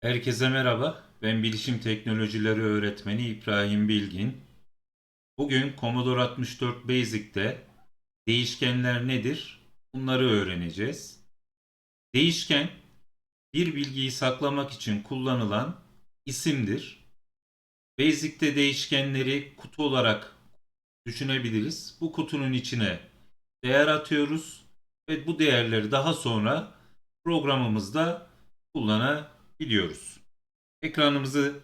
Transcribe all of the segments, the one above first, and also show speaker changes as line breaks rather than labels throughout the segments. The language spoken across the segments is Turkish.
Herkese merhaba. Ben Bilişim Teknolojileri Öğretmeni İbrahim Bilgin. Bugün Commodore 64 Basic'te değişkenler nedir? Bunları öğreneceğiz. Değişken bir bilgiyi saklamak için kullanılan isimdir. Basic'te değişkenleri kutu olarak düşünebiliriz. Bu kutunun içine değer atıyoruz ve bu değerleri daha sonra programımızda kullanabiliyoruz. Ekranımızı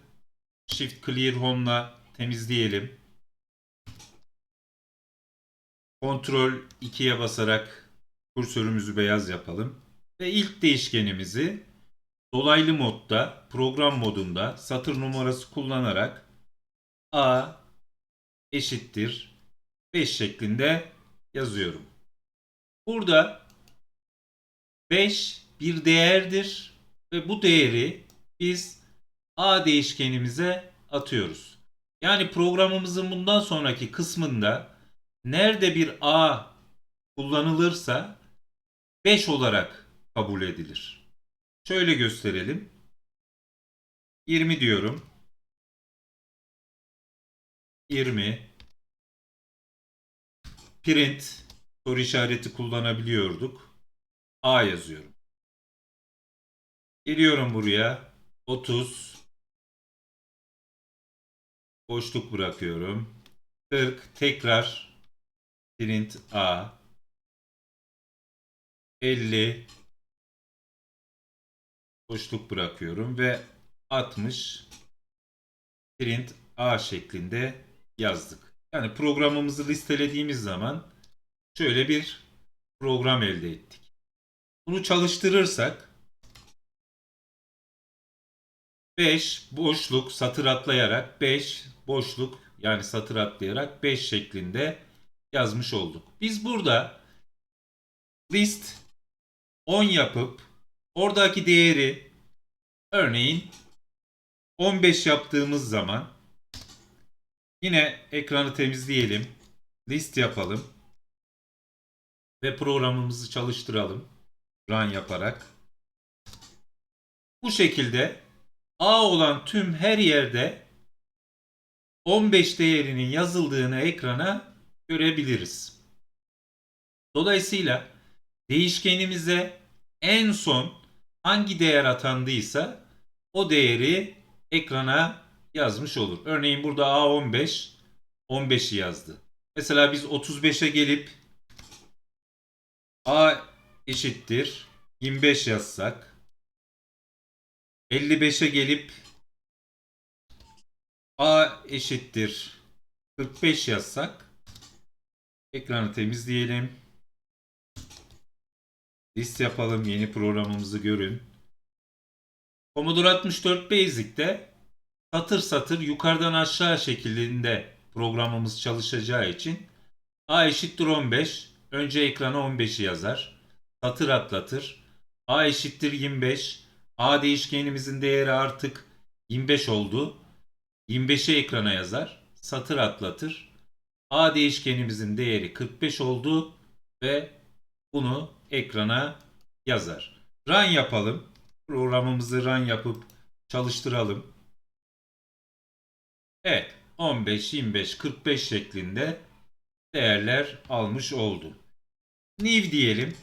Shift Clear Home'la temizleyelim. Ctrl 2'ye basarak kursörümüzü beyaz yapalım. Ve ilk değişkenimizi dolaylı modda, program modunda satır numarası kullanarak A eşittir 5 şeklinde yazıyorum. Burada 5 bir değerdir ve bu değeri biz A değişkenimize atıyoruz. Yani programımızın bundan sonraki kısmında nerede bir A kullanılırsa 5 olarak kabul edilir. Şöyle gösterelim. 20 diyorum. 20 print soru işareti kullanabiliyorduk. A yazıyorum. Geliyorum buraya. 30 boşluk bırakıyorum. 40 tekrar print A 50 boşluk bırakıyorum ve 60 print A şeklinde yazdık. Yani programımızı listelediğimiz zaman şöyle bir program elde ettik. Bunu çalıştırırsak 5 boşluk satır atlayarak 5 boşluk yani satır atlayarak 5 şeklinde yazmış olduk. Biz burada list 10 yapıp oradaki değeri örneğin 15 yaptığımız zaman yine ekranı temizleyelim. List yapalım. Ve programımızı çalıştıralım. Run yaparak. Bu şekilde A olan tüm her yerde 15 değerinin yazıldığını ekrana görebiliriz. Dolayısıyla değişkenimize en son hangi değer atandıysa o değeri ekrana yazmış olur. Örneğin burada A15 15'i yazdı. Mesela biz 35'e gelip A eşittir 25 yazsak 55'e gelip A eşittir 45 yazsak ekranı temizleyelim. List yapalım. Yeni programımızı görün. Commodore 64 Basic'te satır satır yukarıdan aşağı şeklinde programımız çalışacağı için A eşittir 15. Önce ekrana 15'i yazar. Satır atlatır. A eşittir 25. A değişkenimizin değeri artık 25 oldu. 25'i ekrana yazar. Satır atlatır. A değişkenimizin değeri 45 oldu ve bunu ekrana yazar. Run yapalım. Programımızı run yapıp çalıştıralım. Evet 15, 25, 45 şeklinde değerler almış oldu. New diyelim.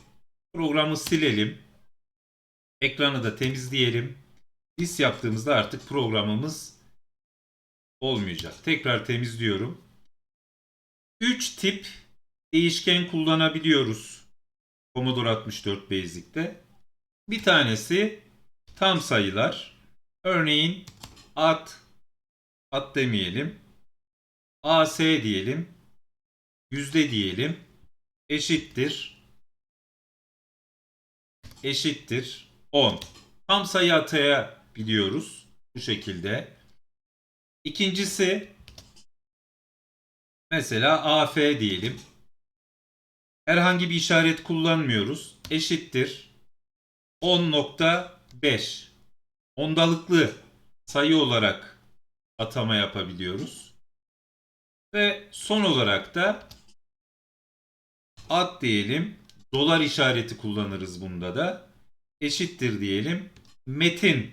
Programı silelim. Ekranı da temizleyelim. List yaptığımızda artık programımız olmayacak. Tekrar temizliyorum. 3 tip değişken kullanabiliyoruz. Commodore 64 Basic'te. Bir tanesi tam sayılar. Örneğin at at demeyelim. AS diyelim. Yüzde diyelim. Eşittir. Eşittir 10. Tam sayı atayabiliyoruz. Bu şekilde. İkincisi mesela AF diyelim. Herhangi bir işaret kullanmıyoruz. Eşittir 10.5. Ondalıklı sayı olarak atama yapabiliyoruz. Ve son olarak da ad diyelim. Dolar işareti kullanırız bunda da. Eşittir diyelim. Metin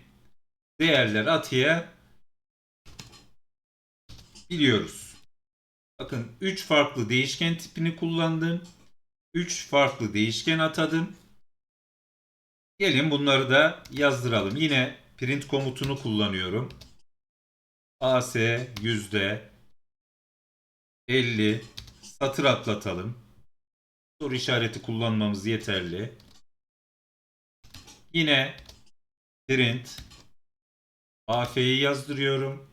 değerler ataya biliyoruz. Bakın 3 farklı değişken tipini kullandım. 3 farklı değişken atadım. Gelin bunları da yazdıralım. Yine print komutunu kullanıyorum. AS yüzde 50 satır atlatalım. Soru işareti kullanmamız yeterli. Yine print AF'yi yazdırıyorum.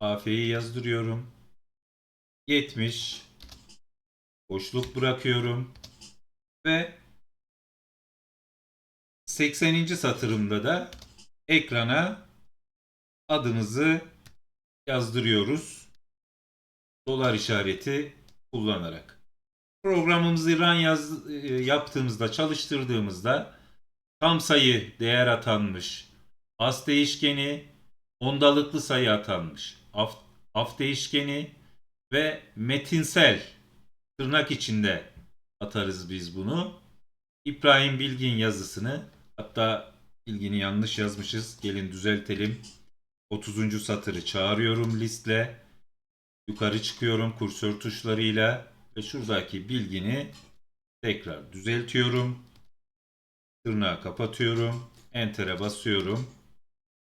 AF'yi yazdırıyorum. 70 boşluk bırakıyorum ve 80. satırımda da ekrana adımızı yazdırıyoruz. Dolar işareti kullanarak. Programımızı run yaz, e, yaptığımızda, çalıştırdığımızda tam sayı değer atanmış. As değişkeni, ondalıklı sayı atanmış. Af, af değişkeni ve metinsel tırnak içinde atarız biz bunu. İbrahim Bilgin yazısını hatta bilgini yanlış yazmışız. Gelin düzeltelim. 30. satırı çağırıyorum listle. Yukarı çıkıyorum kursör tuşlarıyla ve şuradaki bilgini tekrar düzeltiyorum. Tırnağı kapatıyorum. Enter'e basıyorum.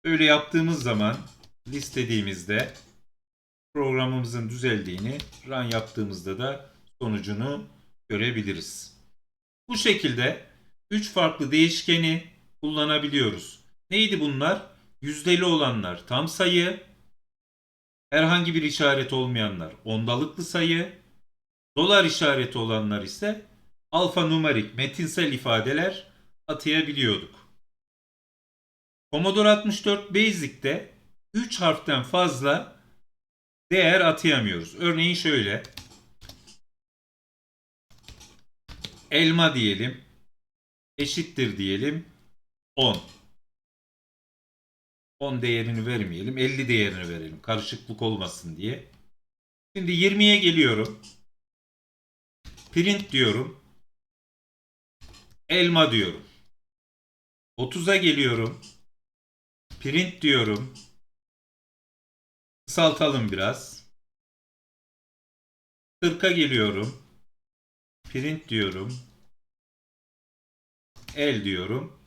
Böyle yaptığımız zaman listediğimizde programımızın düzeldiğini run yaptığımızda da sonucunu görebiliriz. Bu şekilde 3 farklı değişkeni kullanabiliyoruz. Neydi bunlar? Yüzdeli olanlar tam sayı, herhangi bir işaret olmayanlar ondalıklı sayı, dolar işareti olanlar ise alfanumerik metinsel ifadeler atayabiliyorduk. Commodore 64 Basic'te 3 harften fazla değer atayamıyoruz. Örneğin şöyle elma diyelim eşittir diyelim 10. 10 değerini vermeyelim. 50 değerini verelim. Karışıklık olmasın diye. Şimdi 20'ye geliyorum. Print diyorum. Elma diyorum. 30'a geliyorum. Print diyorum. Kısaltalım biraz. 40'a geliyorum. Print diyorum. El diyorum.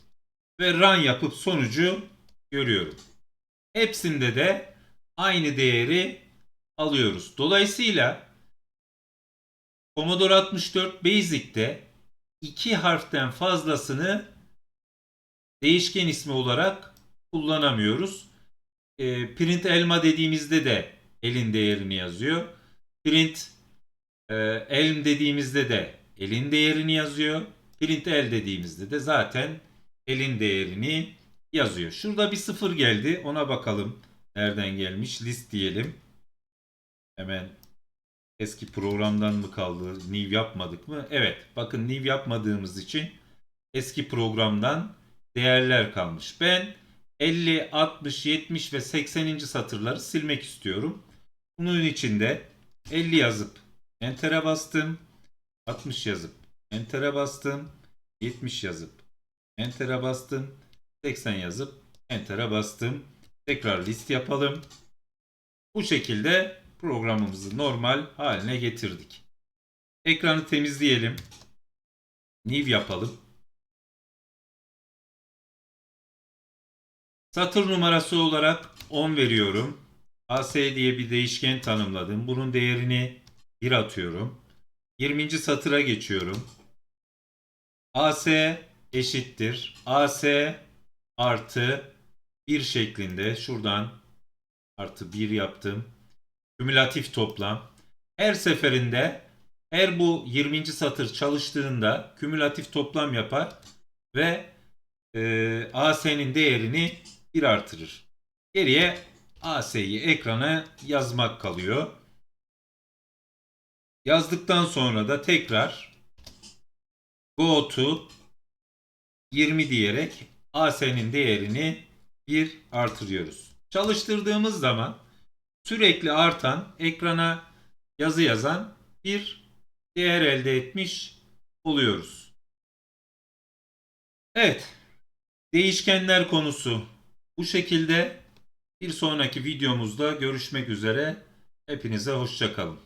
Ve run yapıp sonucu görüyorum. Hepsinde de aynı değeri alıyoruz. Dolayısıyla Commodore 64 Basic'te iki harften fazlasını değişken ismi olarak kullanamıyoruz. E, print elma dediğimizde de elin değerini yazıyor. Print e, elm dediğimizde de elin değerini yazıyor. Print el dediğimizde de zaten elin değerini yazıyor. Şurada bir sıfır geldi. Ona bakalım. Nereden gelmiş? List diyelim. Hemen eski programdan mı kaldı? New yapmadık mı? Evet. Bakın new yapmadığımız için eski programdan değerler kalmış. Ben 50, 60, 70 ve 80. satırları silmek istiyorum. Bunun için de 50 yazıp Enter'e bastım. 60 yazıp Enter'e bastım. 70 yazıp Enter'e bastım. 80 yazıp Enter'a bastım. Tekrar list yapalım. Bu şekilde programımızı normal haline getirdik. Ekranı temizleyelim. New yapalım. Satır numarası olarak 10 veriyorum. AS diye bir değişken tanımladım. Bunun değerini 1 atıyorum. 20. satıra geçiyorum. AS eşittir. AS artı 1 şeklinde şuradan artı 1 yaptım. Kümülatif toplam. Her seferinde her bu 20. satır çalıştığında kümülatif toplam yapar ve e, AS'nin değerini 1 artırır. Geriye AS'yi ekrana yazmak kalıyor. Yazdıktan sonra da tekrar go to 20 diyerek AS'nin değerini 1 artırıyoruz. Çalıştırdığımız zaman sürekli artan ekrana yazı yazan bir değer elde etmiş oluyoruz. Evet. Değişkenler konusu bu şekilde. Bir sonraki videomuzda görüşmek üzere. Hepinize hoşçakalın.